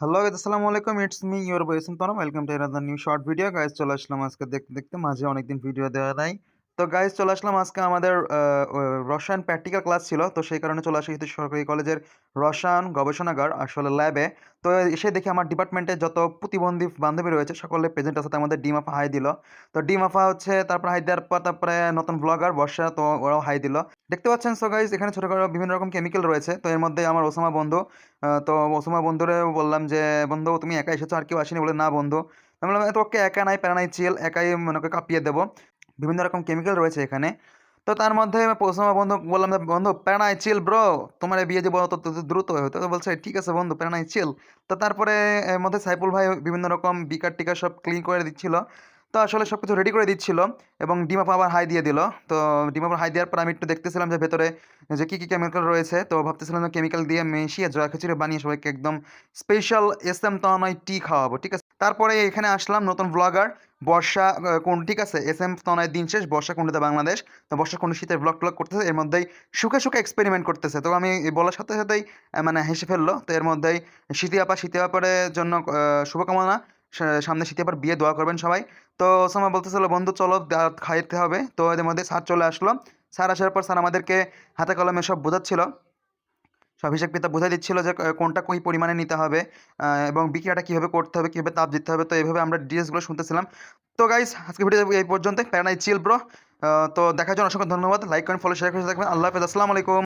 Hello guys আসসালামু আলাইকুম it's me your boy Sultan welcome to another new short video guys চলে আসলাম আজকে দেখতে দেখতে মাঝে অনেকদিন ভিডিও দেওয়া নাই তো গাইজ চলে আসলাম আজকে আমাদের রসায়ন প্র্যাকটিক্যাল ক্লাস ছিল। তো সেই কারণে চলে আসি সরকারি কলেজের রসায়ন গবেষণাগার আসলে ল্যাবে তো এসে দেখি আমার ডিপার্টমেন্টে যত প্রতিবন্ধী বান্ধবী রয়েছে, সকলে প্রেজেন্ট তার মধ্যে ডিমাফা হাই দিল। তো ডিমাফা হচ্ছে, তারপর হাই দেওয়ার পর তারপরে নতুন ব্লগার বর্ষা, তো ওরাও হাই দিল। দেখতে পাচ্ছেন সো গাইজ এখানে ছোটখাটো বিভিন্ন রকম কেমিক্যাল রয়েছে। তো এর মধ্যে আমার ওসামা বন্ধু তো ওসামা বন্ধুরে বললাম যে, বন্ধু, তুমি একা এসেছ, আর কেউ আসেনি বলে না বন্ধু। আমি বললাম তোকে একা নাই, প্যারা নাই চিল একাই মনে কাঁপিয়ে দেবো। বিভিন্ন রকম কেমিক্যাল রয়েছে এখানে। তো তার মধ্যে ওসামা বন্ধু বললাম যে, বন্ধু প্যারা নাই চিল ব্রো তোমার বিয়ে দেবো তো তো দ্রুত হতো তো বলছে ঠিক আছে বন্ধু প্যারা নাই চিল। তো তারপরে এর মধ্যে সাইফুল ভাই বিভিন্ন রকম বিকার টিকার সব ক্লিন করে দিচ্ছিল। তো আসলে সব কিছু রেডি করে দিচ্ছিল এবং ডিমা আবার হাই দিয়ে দিল। তো ডিমাপার হাই দেওয়ার পর আমি একটু দেখতেছিলাম যে ভেতরে যে কী কী কেমিক্যাল রয়েছে। তো ভাবতেছিলাম যে কেমিক্যাল দিয়ে মিশিয়ে জয়া খিচুড়ি বানিয়ে সবাইকে একদম স্পেশাল এস এম তনয় টি খাওয়াবো ঠিক আছে? তারপরে এখানে আসলাম নতুন ব্লগার বর্ষা কোন, ঠিক আছে এস এম তনয় দিন শেষ, বর্ষা কুণ্ডিতে বাংলাদেশ, তো বর্ষা কোন শীতের ব্লগ ট্লগ করতেছে, এর মধ্যেই সুখে সুখে এক্সপেরিমেন্ট করতেছে, তো আমি বলার সাথে সাথেই মানে হেসে ফেলল, তো এর মধ্যেই শীতি আপা, শীতি আপারের জন্য শুভকামনা সামনে শীতে আপার বিয়ে দোয়া করবেন সবাই, তো ওসামা বলতেছিল, বন্ধু, চলো খাইতে হবে তো এদের মধ্যে স্যার চলে আসলো, স্যার আসার পর স্যার আমাদেরকে হাতে কলমে সব বোঝাচ্ছিল সব হিসাব কিতাব বোঝাই দিচ্ছিল যে কোনটা কোন পরিমাণে নিতে হবে এবং বিক্রিয়াটা কীভাবে করতে হবে, কীভাবে তাপ দিতে হবে, তো এইভাবে আমরা ডিটেলসগুলো শুনতেছিলাম। তো গাইস আজকে ভিডিও এই পর্যন্ত প্যারানাই চিল, ব্রো। তো দেখার জন্য অসংখ্য ধন্যবাদ। লাইক করেন ফলো শেয়ার করে থাকবেন আল্লাহ হাফেজ। আসসালামু আলাইকুম।